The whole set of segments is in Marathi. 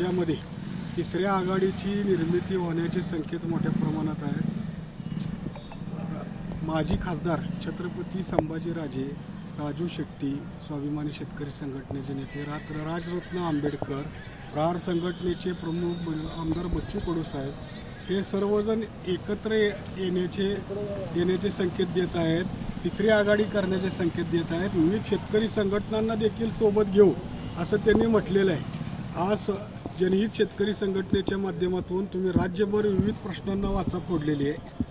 राज्यामध्ये तिसऱ्या आघाडीची निर्मिती होण्याचे संकेत मोठ्या प्रमाणात आहेत. माजी खासदार छत्रपती संभाजीराजे राजू शेट्टी स्वाभिमानी शेतकरी संघटनेचे नेते रात्र राजरत्न आंबेडकर रार संघटनेचे प्रमुख आमदार बच्चू कडू साहेब हे सर्वजण एकत्र ये- येण्याचे येण्याचे संकेत देत आहेत. तिसरी आघाडी करण्याचे संकेत देत आहेत. विविध शेतकरी संघटनांना देखील सोबत घेऊ असं त्यांनी म्हटलेलं आहे. आज जनहित शेतकरी संघटनेच्या माध्यमातून तुम्ही राज्यभर विविध प्रश्नांना वाचा फोडलेली आहे.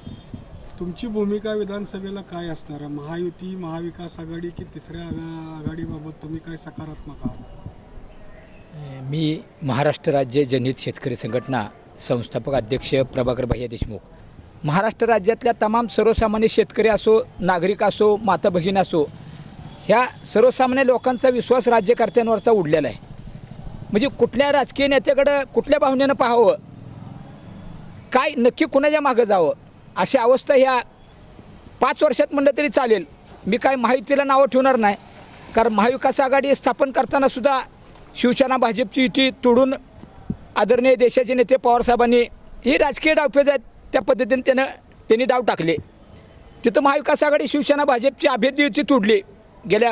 तुमची भूमिका विधानसभेला काय असणार आहे? महायुती महाविकास आघाडी की तिसऱ्या आघाडीबाबत तुम्ही काय सकारात्मक आहात? मी महाराष्ट्र राज्य जनहित शेतकरी संघटना संस्थापक अध्यक्ष प्रभाकर भैया देशमुख. महाराष्ट्र राज्यातल्या तमाम सर्वसामान्य शेतकरी असो नागरिक असो माता भगिनी असो ह्या सर्वसामान्य लोकांचा विश्वास राज्यकर्त्यांवरचा उडलेला आहे. म्हणजे कुठल्या राजकीय नेत्याकडं कुठल्या भावनेनं पाहावं? काय नक्की कुणाच्या मागं जावं? अशी अवस्था ह्या पाच वर्षात म्हणलं तरी चालेल. मी काय माहितीला नावं ठेवणार नाही. कारण महाविकास आघाडी स्थापन करताना सुद्धा शिवसेना भाजपची युती तोडून आदरणीय देशाचे नेते पवारसाहेबांनी ही राजकीय डावफेज आहेत. त्या पद्धतीने त्यानं त्यांनी डाव टाकले. तिथं महाविकास आघाडी शिवसेना भाजपची अभेद्य युती तोडली गेल्या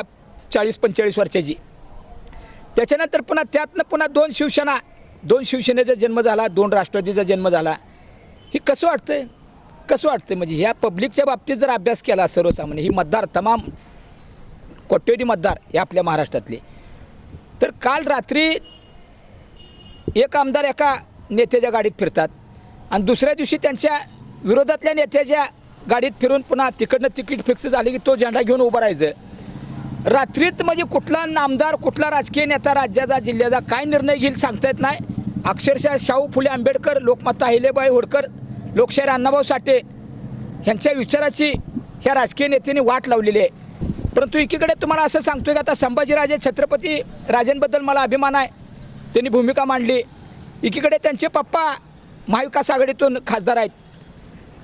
चाळीस पंचेचाळीस वर्षाची. त्याच्यानंतर पुन्हा त्यातनं पुन्हा दोन शिवसेना दोन शिवसेनेचा जन्म झाला दोन राष्ट्रवादीचा जन्म झाला. हे कसं वाटतंय? कसं वाटतं म्हणजे ह्या पब्लिकच्या बाबतीत जर अभ्यास केला सर्वसामान्य ही मतदार तमाम कोट्यवधी मतदार हे आपल्या महाराष्ट्रातले. तर काल रात्री एक आमदार एका नेत्याच्या गाडीत फिरतात आणि दुसऱ्या दिवशी त्यांच्या विरोधातल्या नेत्याच्या गाडीत फिरून पुन्हा तिकडनं तिकीट फिक्स झाली की तो झेंडा घेऊन उभं राहायचं. रात्रीत म्हणजे कुठला नामदार कुठला राजकीय नेता राज्याचा जिल्ह्याचा काय निर्णय घेईल सांगता येत नाही. अक्षरशः शाहू फुले आंबेडकर लोकमाता अहिलेबाई होळकर लोकशाहीर अण्णाभाऊ साठे ह्यांच्या विचाराची ह्या राजकीय नेत्यांनी वाट लावलेली आहे. परंतु एकीकडे तुम्हाला असं सांगतोय की आता संभाजीराजे छत्रपती राजेंबद्दल मला अभिमान आहे. त्यांनी भूमिका मांडली. एकीकडे त्यांचे पप्पा महाविकास आघाडीतून खासदार आहेत.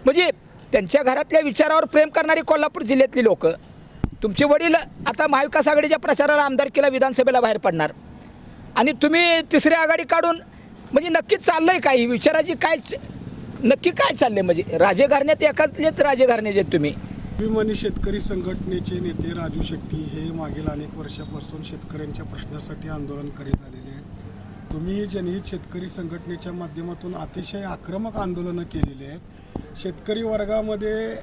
म्हणजे त्यांच्या घरातल्या विचारावर प्रेम करणारी कोल्हापूर जिल्ह्यातली लोकं. तुमचे वडील आता महाविकास आघाडीच्या प्रचाराला आमदारकीला विधानसभेला बाहेर पडणार. आणि तुम्ही तिसरी आघाडी काढून म्हणजे नक्कीच चाललंय काय? काही विचाराची काय नक्की काय चाललंय? म्हणजे राजे एकाच एकाचलेच राजे आहेत तुम्ही. अभिमानी शेतकरी संघटनेचे नेते राजू शेट्टी हे मागील अनेक वर्षापासून शेतकऱ्यांच्या प्रश्नासाठी आंदोलन करीत आलेले आहेत. तुम्ही जनहित शेतकरी संघटनेच्या माध्यमातून अतिशय आक्रमक आंदोलनं केलेली आहेत. शेतकरी वर्गामध्ये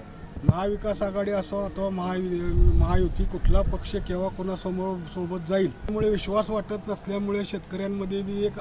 महाविकास आघाडी असो अथवा महायु महायुती कुठला पक्ष केव्हा कोणासमोर सोबत जाईल? त्यामुळे विश्वास वाटत नसल्यामुळे शेतकऱ्यांमध्ये बी एक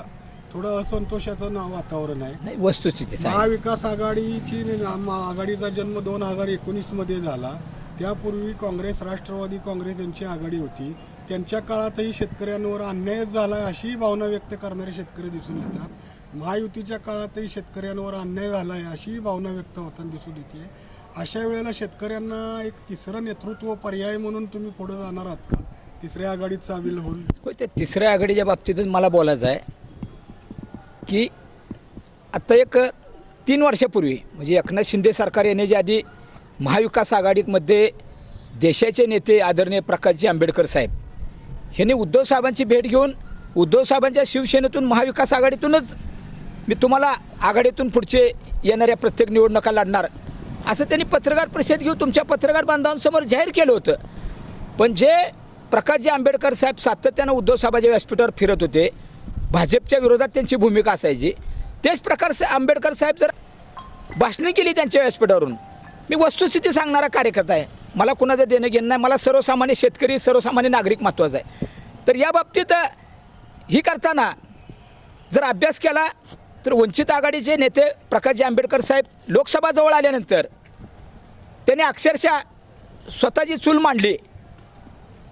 थोडं असंतोषाचं ना वातावरण आहे. वस्तुस्थिती. महाविकास आघाडीची आघाडीचा जन्म दोन हजार एकोणीसमध्ये झाला. त्यापूर्वी काँग्रेस राष्ट्रवादी काँग्रेस यांची आघाडी होती. त्यांच्या काळातही शेतकऱ्यांवर अन्याय झाला अशी भावना व्यक्त करणारे शेतकरी दिसून येतात. महायुतीच्या काळातही शेतकऱ्यांवर अन्याय झाला आहे अशी भावना व्यक्त होताना दिसून येते. अशा वेळेला शेतकऱ्यांना एक तिसरं नेतृत्व पर्याय म्हणून तुम्ही पुढे जाणार आहात का? तिसऱ्या आघाडीत सामील होऊन? होय त्या तिसऱ्या आघाडीच्या बाबतीतच मला बोलायचं आहे की आत्ता एक तीन वर्षापूर्वी म्हणजे एकनाथ शिंदे सरकार येण्याच्या आधी महाविकास आघाडीमध्ये देशाचे नेते आदरणीय प्रकाशजी आंबेडकर साहेब ह्यांनी उद्धव साहेबांची भेट घेऊन उद्धव साहेबांच्या शिवसेनेतून महाविकास आघाडीतूनच मी तुम्हाला आघाडीतून पुढचे येणाऱ्या प्रत्येक निवडणुका लढणार. असं त्यांनी पत्रकार परिषद घेऊन तुमच्या पत्रकार बांधवांसमोर जाहीर केलं होतं. पण जे प्रकाशजी आंबेडकर साहेब सातत्यानं उद्धव साहेबाच्या व्यासपीठावर फिरत होते भाजपच्या विरोधात त्यांची भूमिका असायची. तेच प्रकार आंबेडकर साहेब जर भाषणे केली त्यांच्या व्यासपीठावरून मी वस्तुस्थिती सांगणारा कार्यकर्ता आहे. मला कुणाचं देणं घेणं नाही मला सर्वसामान्य शेतकरी सर्वसामान्य नागरिक महत्त्वाचा आहे. तर या बाबतीत ही करताना जर अभ्यास केला तर वंचित आघाडीचे नेते प्रकाशजी आंबेडकर साहेब लोकसभा जवळ आल्यानंतर त्याने अक्षरशः स्वतःची चूल मांडली.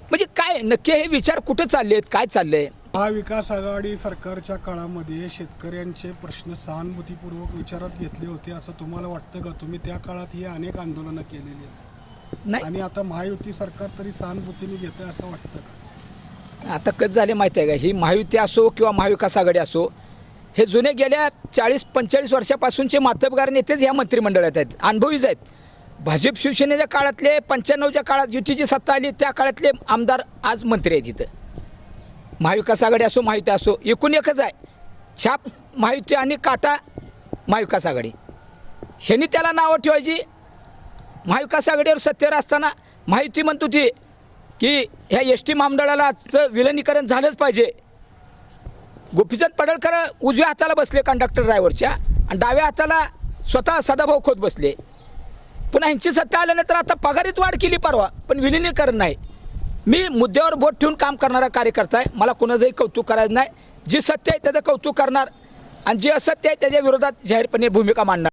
म्हणजे काय नक्की हे विचार कुठं चालले आहेत काय चाललंय? महाविकास आघाडी सरकारच्या काळामध्ये शेतकऱ्यांचे प्रश्न सहानुभूतीपूर्वक विचारात घेतले होते असं तुम्हाला वाटतं का? तुम्ही त्या काळात ही अनेक आंदोलनं केलेली आहेत. नाही. आणि आता महायुती सरकार तरी सहानुभूतीने घेते असं वाटतं का? आता कसं झाले माहिती आहे का? ही महायुती असो किंवा महाविकास आघाडी असो हे जुने गेल्या चाळीस पंचेचाळीस वर्षापासूनचे मातबगार नेतेच ह्या मंत्रिमंडळात आहेत. अनुभवीच आहेत. भाजप शिवसेनेच्या काळातले पंच्याण्णवच्या काळात युतीची सत्ता आली त्या काळातले आमदार आज मंत्री आहेत इथं. महाविकास आघाडी असो माहिती असो एकूण एकच आहे. छाप महायुती आणि काटा महाविकास आघाडी. ह्यांनी त्याला नावं ठेवायची. महाविकास आघाडीवर सत्तेवर असताना माहिती म्हणत होती की ह्या एस टी महामंडळालाचं विलनीकरण झालंच पाहिजे. गोपीचंद पडळकर उजव्या हाताला बसले कंडक्टर ड्रायव्हरच्या आणि डाव्या हाताला स्वतः सदाभाऊ खोत बसले. पुन्हा ह्यांची सत्ता आल्यानंतर आता पगारीत वाढ केली परवा पण विलिनीकरण नाही. मी मुद्द्यावर बोट ठेवून काम करणारा कार्यकर्ता आहे मला कुणाचंही कौतुक करायचं नाही. जी सत्य आहे त्याचं कौतुक करणार. आणि जे असत्य आहे त्याच्या विरोधात जाहीरपणे भूमिका मांडणार.